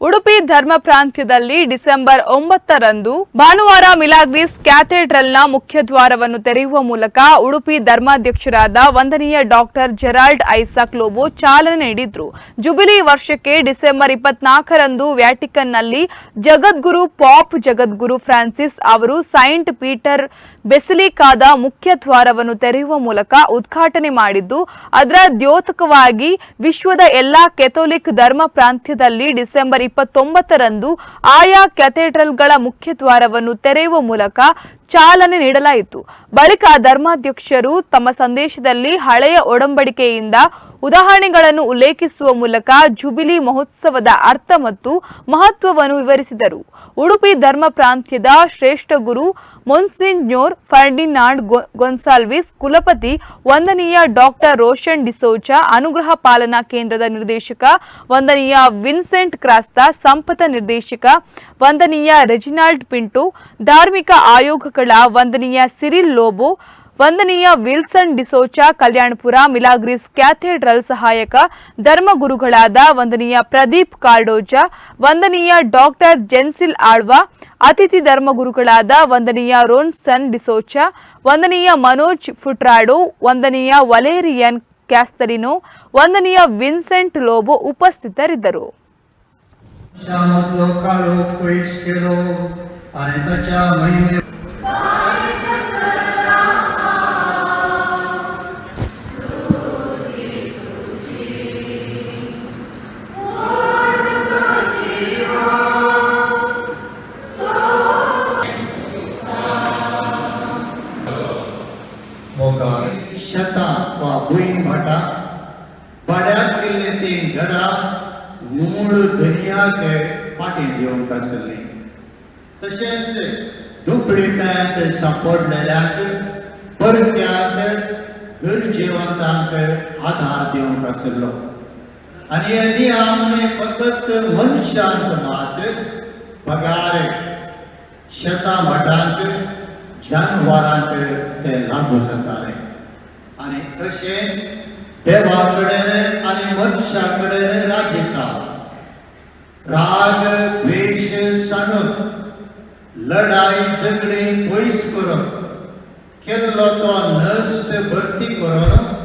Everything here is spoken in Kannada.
ಉಡುಪಿ ಧರ್ಮ ಪ್ರಾಂತ್ಯದಲ್ಲಿ ಡಿಸೆಂಬರ್ ಒಂಬತ್ತರಂದು ಭಾನುವಾರ ಮಿಲಾಗ್ರಿಸ್ ಕ್ಯಾಥೆಡ್ರಲ್ನ ಮುಖ್ಯದ್ವಾರವನ್ನು ತೆರೆಯುವ ಮೂಲಕ ಉಡುಪಿ ಧರ್ಮಾಧ್ಯಕ್ಷರಾದ ವಂದನೀಯ ಡಾಕ್ಟರ್ ಜೆರಾಲ್ಡ್ ಐಸಾಕ್ ಲೋಬೋ ಚಾಲನೆ ನೀಡಿದ್ರು. ಜುಬಿಲಿ ವರ್ಷಕ್ಕೆ ಡಿಸೆಂಬರ್ ಇಪ್ಪತ್ನಾಲ್ಕರಂದು ವ್ಯಾಟಿಕನ್ನಲ್ಲಿ ಜಗದ್ಗುರು ಪಾಪ್ ಜಗದ್ಗುರು ಫ್ರಾನ್ಸಿಸ್ ಅವರು ಸೈಂಟ್ ಪೀಟರ್ ಬೆಸಿಲಿಕಾದ ಮುಖ್ಯ ದ್ವಾರವನ್ನು ತೆರೆಯುವ ಮೂಲಕ ಉದ್ಘಾಟನೆ ಮಾಡಿದ್ದು, ಅದರ ದ್ಯೋತಕವಾಗಿ ವಿಶ್ವದ ಎಲ್ಲಾ ಕೆಥೋಲಿಕ್ ಧರ್ಮ ಪ್ರಾಂತ್ಯದಲ್ಲಿ ಡಿಸೆಂಬರ್ ಇಪ್ಪತ್ತೊಂಬತ್ತರಂದು ಆಯಾ ಕ್ಯಾಥೆಡ್ರಲ್ಗಳ ಮುಖ್ಯ ದ್ವಾರವನ್ನು ತೆರೆಯುವ ಮೂಲಕ ಚಾಲನೆ ನೀಡಲಾಯಿತು. ಬಳಿಕ ಧರ್ಮಾಧ್ಯಕ್ಷರು ತಮ್ಮ ಸಂದೇಶದಲ್ಲಿ ಹಳೆಯ ಒಡಂಬಡಿಕೆಯಿಂದ ಉದಾಹರಣೆಗಳನ್ನು ಉಲ್ಲೇಖಿಸುವ ಮೂಲಕ ಜುಬಿಲಿ ಮಹೋತ್ಸವದ ಅರ್ಥ ಮತ್ತು ಮಹತ್ವವನ್ನು ವಿವರಿಸಿದರು. ಉಡುಪಿ ಧರ್ಮ ಪ್ರಾಂತ್ಯದ ಶ್ರೇಷ್ಠ ಗುರು ಮೊನ್ಸಿನ್ಯೋರ್ ಫರ್ಡಿನಾಂಡ್ ಗೊನ್ಸಾಲ್ವಿಸ್ ಕುಲಪತಿ ವಂದನೀಯ ಡಾಕ್ಟರ್ ರೋಷನ್ ಡಿಸೋಚಾ ಅನುಗ್ರಹ ಪಾಲನಾ ಕೇಂದ್ರದ ನಿರ್ದೇಶಕ ವಂದನೀಯ ವಿನ್ಸೆಂಟ್ ಕ್ರಾಸ್ತಾ ಸಂಪತ ನಿರ್ದೇಶಕ ವಂದನೀಯ ರೆಜಿನಾಲ್ಡ್ ಪಿಂಟು, ಧಾರ್ಮಿಕ ಮಕ್ಕಳ ವಂದನೀಯ Cyril Lobo, ವಂದನೀಯ Wilson D'Souza, Kalyanpur, Milagres cathedral ಸಹಾಯಕ ಧರ್ಮಗುರುಗಳಾದ ವಂದನೀಯ ಪ್ರದೀಪ್ ಕಾರ್ಡೋಜ, ವಂದನೀಯ ಡಾಕ್ಟರ್ ಜೆನ್ಸಿಲ್ ಆಳ್ವಾ, ಅತಿಥಿ ಧರ್ಮಗುರುಗಳಾದ ವಂದನೀಯ ರೋನ್ಸನ್ ಡಿಸೋಚಾ, ವಂದನೀಯ ಮನೋಜ್ ಫುಟ್ರಾಡೋ, ವಂದನೀಯ ವಲೇರಿಯನ್ ಕ್ಯಾಸ್ತರಿನೋ, ವಂದನೀಯ ವಿನ್ಸೆಂಟ್ ಲೋಬೋ ಉಪಸ್ಥಿತರಿದ್ದರು. केल्ले ती घरां मूळ धनियाक पाटी दिवंक आसली तशेंच दुपडित्यांत सांपडलेल्याक परत्यांक गरजेवंतांक आधार दिवंक आसलो आनी हे नियम फकत मनशांक मात्र पगार, शेतां भाटांक जानवरांक ते लागू जाताले. आनी तशें देवा कडेन आनी मनशा कडेन राजसाव राग द्वेष साणून लढाई झगडी पयस करून केल्लो तो नश्ट भरती करून माया